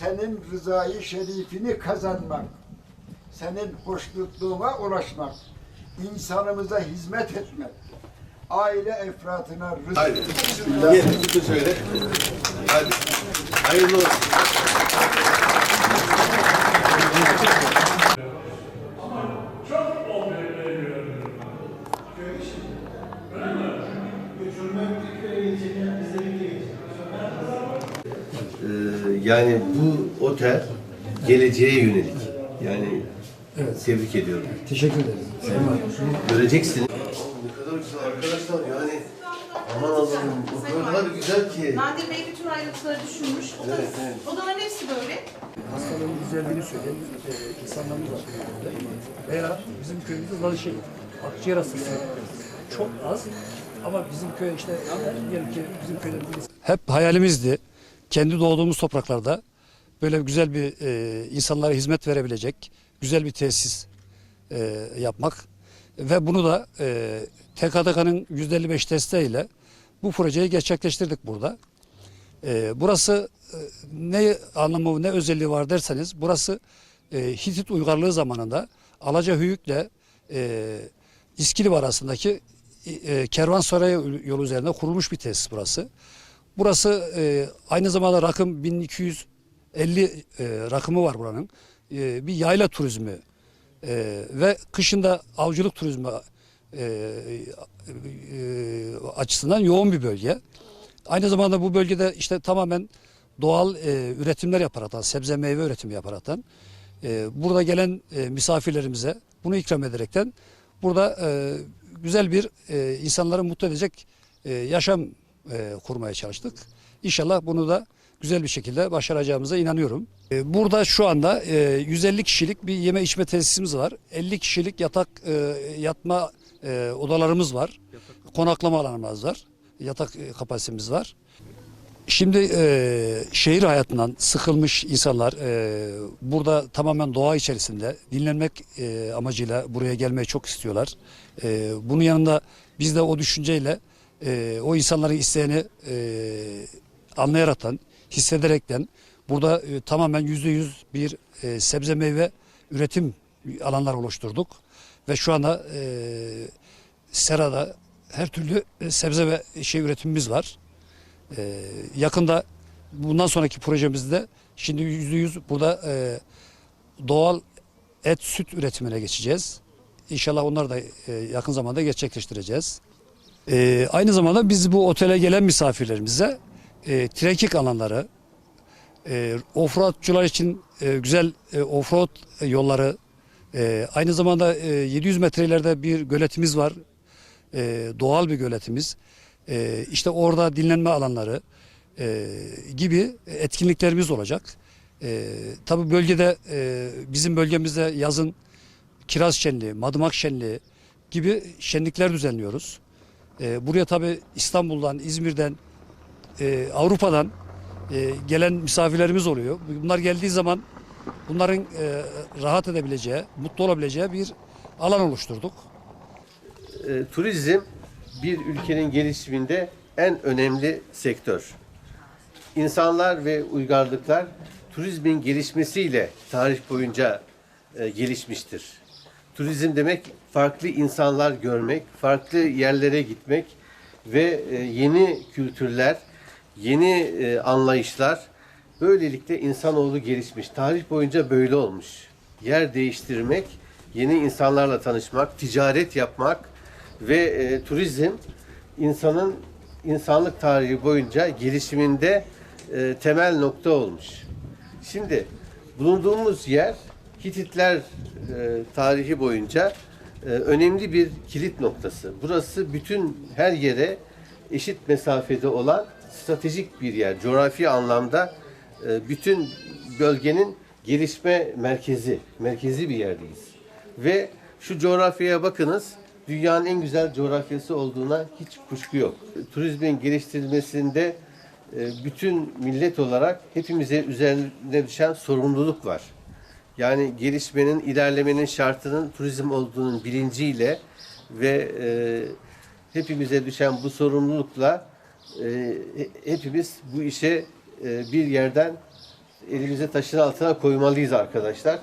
senin rızayı şerifini kazanmak, senin hoşnutluğuna ulaşmak, insanımıza hizmet etmek, aile efratına rızık. Haydi. Gel, bir söyle. Hadi. Hayırlı olsun. Yani bu otel geleceğe yönelik. Yani tebrik ediyorum. Teşekkür ederim. Göreceksin. Ne kadar güzel arkadaşlar yani. Aman Allah'ım o kadar güzel ki. Nadir Bey bütün ayrıntıları düşünmüş. Oda, Odaların hepsi böyle. Hastalığın güzelliğini söyleyen e, insanlarımız var. Veya bizim köyümüzde bazı şey, akciğer hastası çok az ama bizim köy işte diyelim ki bizim köyde hep hayalimizdi. Kendi doğduğumuz topraklarda böyle güzel bir e, insanlara hizmet verebilecek güzel bir tesis e, yapmak ve bunu da e, TKDK'nın %55 desteğiyle bu projeyi gerçekleştirdik burada. E, burası e, ne anlamı ne özelliği var derseniz burası e, Hitit uygarlığı zamanında Alaca Hüyük'le e, İskilip arasındaki e, kervansaray yolu üzerinde kurulmuş bir tesis burası. Burası e, aynı zamanda rakım 1250 e, rakımı var buranın. E, bir yayla turizmi e, ve kışında avcılık turizmi e, e, açısından yoğun bir bölge. Aynı zamanda bu bölgede işte tamamen doğal e, üretimler yaparaktan, sebze meyve üretimi yaparaktan e, burada gelen e, misafirlerimize bunu ikram ederekten burada e, güzel bir e, insanları mutlu edecek e, yaşam e, kurmaya çalıştık. İnşallah bunu da güzel bir şekilde başaracağımıza inanıyorum. E, burada şu anda e, 150 kişilik bir yeme içme tesisimiz var. 50 kişilik yatak e, yatma e, odalarımız var. Konaklama alanımız var. Yatak e, kapasitemiz var. Şimdi e, şehir hayatından sıkılmış insanlar e, burada tamamen doğa içerisinde dinlenmek e, amacıyla buraya gelmeyi çok istiyorlar. E, bunun yanında biz de o düşünceyle e, o insanların isteğini e, anlayaraktan, hissederekten burada e, tamamen yüzde yüz bir e, sebze meyve üretim alanlar oluşturduk. Ve şu anda e, Sera'da her türlü e, sebze ve şey üretimimiz var. Ee, yakında bundan sonraki projemizde şimdi yüzde yüz burada e, doğal et süt üretimine geçeceğiz. İnşallah onları da e, yakın zamanda gerçekleştireceğiz. E, aynı zamanda biz bu otele gelen misafirlerimize e, trekking alanları, e, offroadçular için e, güzel e, offroad yolları, e, aynı zamanda e, 700 metrelerde bir göletimiz var. E, doğal bir göletimiz. E, işte orada dinlenme alanları e, gibi etkinliklerimiz olacak. E, tabii bölgede e, bizim bölgemizde yazın kiraz şenliği, madımak şenliği gibi şenlikler düzenliyoruz. E, buraya tabii İstanbul'dan, İzmir'den, e, Avrupa'dan e, gelen misafirlerimiz oluyor. Bunlar geldiği zaman bunların e, rahat edebileceği, mutlu olabileceği bir alan oluşturduk. turizm bir ülkenin gelişiminde en önemli sektör. İnsanlar ve uygarlıklar turizmin gelişmesiyle tarih boyunca gelişmiştir. Turizm demek farklı insanlar görmek, farklı yerlere gitmek ve e, yeni kültürler, yeni e, anlayışlar böylelikle insanoğlu gelişmiş. Tarih boyunca böyle olmuş. Yer değiştirmek, yeni insanlarla tanışmak, ticaret yapmak ve e, turizm insanın insanlık tarihi boyunca gelişiminde e, temel nokta olmuş. Şimdi bulunduğumuz yer Hititler e, tarihi boyunca e, önemli bir kilit noktası. Burası bütün her yere eşit mesafede olan stratejik bir yer. Coğrafi anlamda e, bütün bölgenin gelişme merkezi, merkezi bir yerdeyiz. Ve şu coğrafyaya bakınız, dünyanın en güzel coğrafyası olduğuna hiç kuşku yok. Turizmin geliştirilmesinde bütün millet olarak hepimize üzerine düşen sorumluluk var. Yani gelişmenin, ilerlemenin şartının turizm olduğunun bilinciyle ve e, hepimize düşen bu sorumlulukla e, he- hepimiz bu işe e, bir yerden elimize taşın altına koymalıyız arkadaşlar.